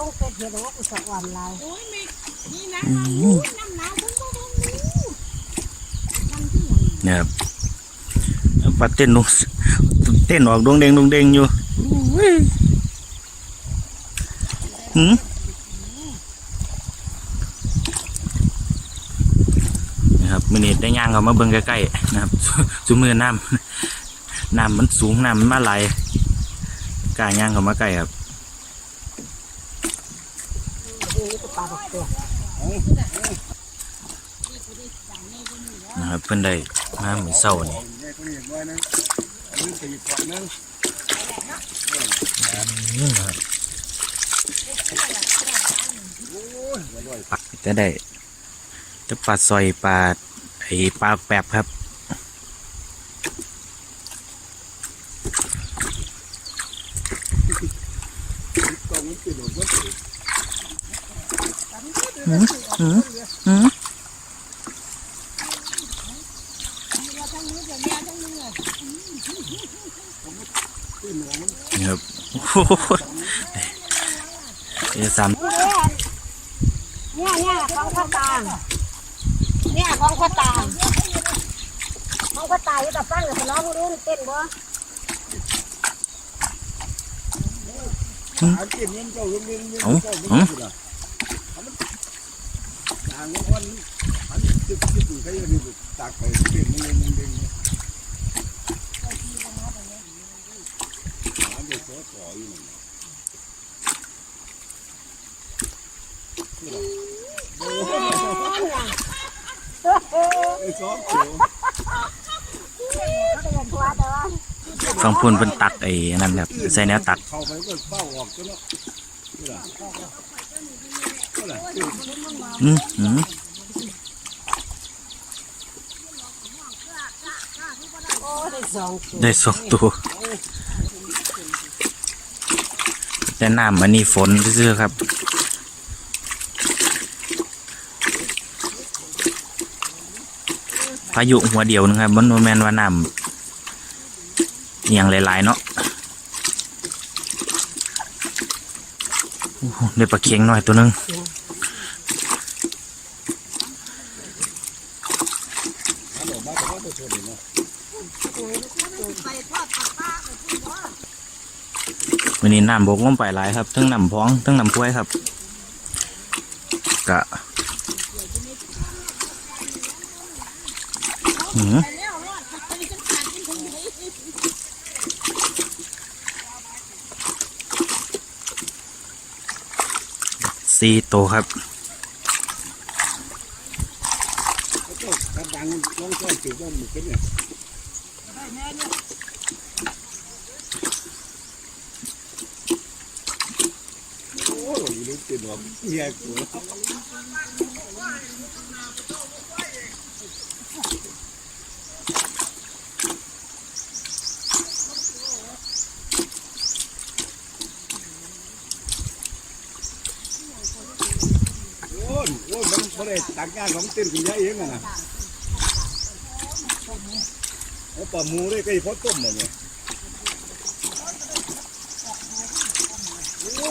ลงเป็ดเห็ดว่ากูสะอ่อนลายโอ้ยไม่นี่นะอู้น้ำหนาวเพิ่งมาเพิ่งรู้มันที่ไหนนี่ยครับปลาเต้นลงเต้นออกดวงเด้งดวงเด้งอยู่หืมนะครับมือนี้ได้ย่างเขามาเบิ่งใกล้ๆนะครับจุมือน้ำน้ำมันสูงน้ำมันมาไหลกล้าย่างเขามาใกล้ครับ นี่ก็ป ลาดอกตัวนะครับเพิ่นได้มาเหมือนเศร้านี่เนี่ยตัวนี้ไว้นะอันนี้ตีก่อนนึงอืมนะครับปักจะได้จะปลาซอยปลาไอ้ปลาแปบครับ กองมันติดหมดเลย อืมอืมอืม นี่ครับโอ้โหเดี๋ยวสามเนี่ยเนี่ยของพ่อตาเนี่ยของพ่อตาของพ่อตาอยู่แต่ฟังเลยร้องรู้เต้นบ่หากินเงินเจ้าเงินเงินเงินเจ้า ตักไปเงินเงินเงินเงินหาเด็กสาต่ออยู่ไอ้สองตัวฟังพูนเป็นตักไอ้นั่นครับใส่แนวตักเข้าไปก็เป้าออกกันแล้วอืมอืม โอ้ ได้สองตัว แต่น้ำอันนี้ฝนซื่อครับพายุหัวเดียวนึงครับบนโนแมนว่าน้ำอย่างหลาย ๆ เนาะได้ปลาเค็งหน่อยตัวหนึง อันออกมาแต่ว่าตัวเดียวนะ วันนี้น้ำบกลงไปหลายครับทั้งน้ำพ้องทั้งน้ำพ้วยครับกะหืมสี่ตัวครับเขาเจ้าการดังน้องชอบถือว่าหมึกกันเนี่ยโอ้ยลูก ติดหรอกเฮียกูโอ้ยโอ้ยมันไม่ได้ตักงานของเต้นคุณยายเองอะนะเอาปลาหมูได้ก็อีพอต้มเลยเนี่ยโอ้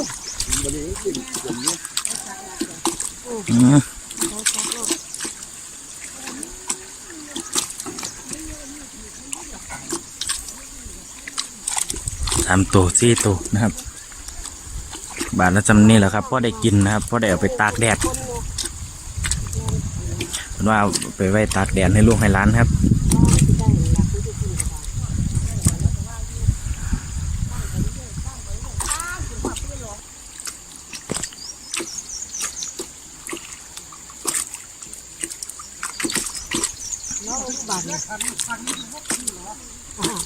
สามตัวสี่ตัวนะครับ บาทละจำนี่แหละครับพ่อได้กินนะครับพ่อได้เอาไปตากแดดเพิ่นว่าเอาไปไว้ตากแดดให้ลูกให้ร้านครับ บาทเนี่ย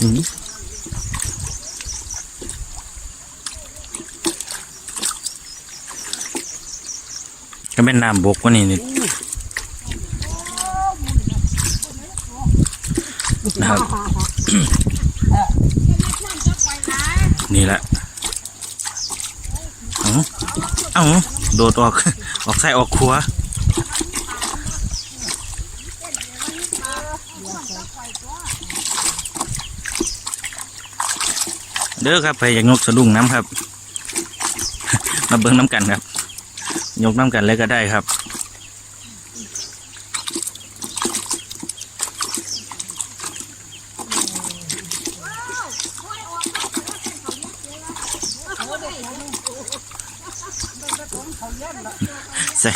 อืม ก็เป็นน้ำบกว่านี่นี่นะครับนี่แหละเอาเอาโดดออก ออกใส่ออกครัวเด้อครับไปอยากยกสะดุ้งน้ำครับ มาเบิ้งน้ำกันครับ ยกน้ำกันเลยก็ได้ครับ ใส่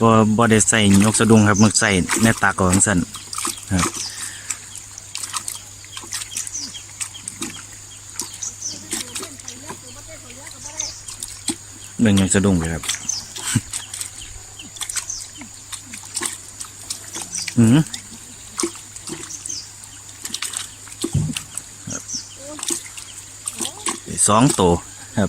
บ่บ่ได้ใส่ยกสะดุ้งครับมึกใส่ในตากของสั่นครับเบิ่งยกสะดุ้งไปครับ อืมครับสองตัวครับ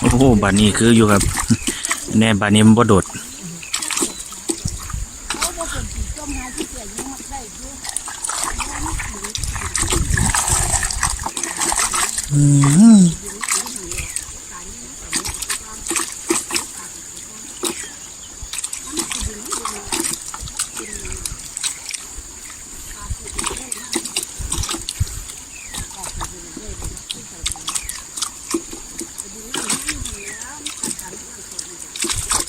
โอ้โหบานนี้คืออยู่ครับ แน่บานนี้มันบ่โดด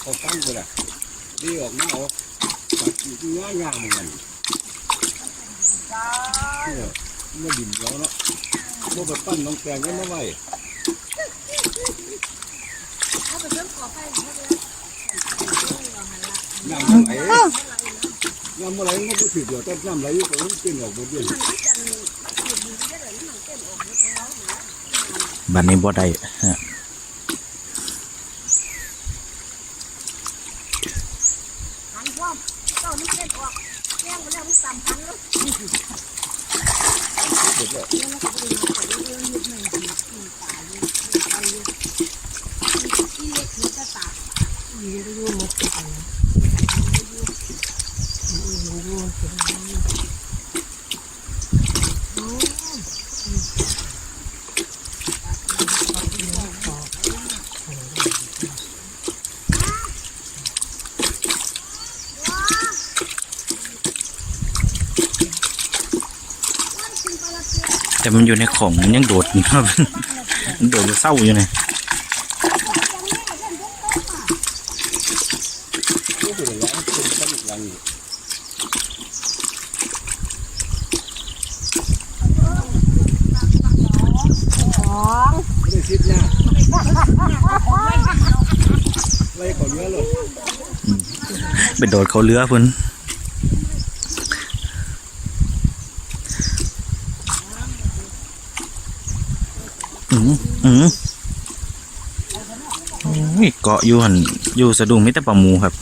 เขาตั้งไปละดีออกมาออกตัดอยู่ง่ายง่ายเหมือนกันเนี่ยมื่อดินแล้วเนาะเมื่อไปปั้นน้องแกงก็ไม่ไหวน้ำไหลน้ำไหลมันก็ถือเดียวแต่น้ำไหลอยู่ตรงนี้เป็นออกหมดเลยบานนี้บ่ได้ฮะ หันพร้อมเจ้านี่เล่นออกแย่งไปแล้วมันสามพันแล้วเสร็จแล้ว แต่มันอยู่ในของมันยังโดดอยู่ครับมันโดดอยู่เศร้าอยู่เนี่ยก็คือแล้วเป็นตั้งหลังอยู่สองไม่ได้ซิดหน้าไล่เขาเยอะเลยไปโดดเขาเรือเพิ่น อืมอืมโอ้ยเกาะอยู่หันอยู่สะดุ้งมิแต่ปลาหมูครับ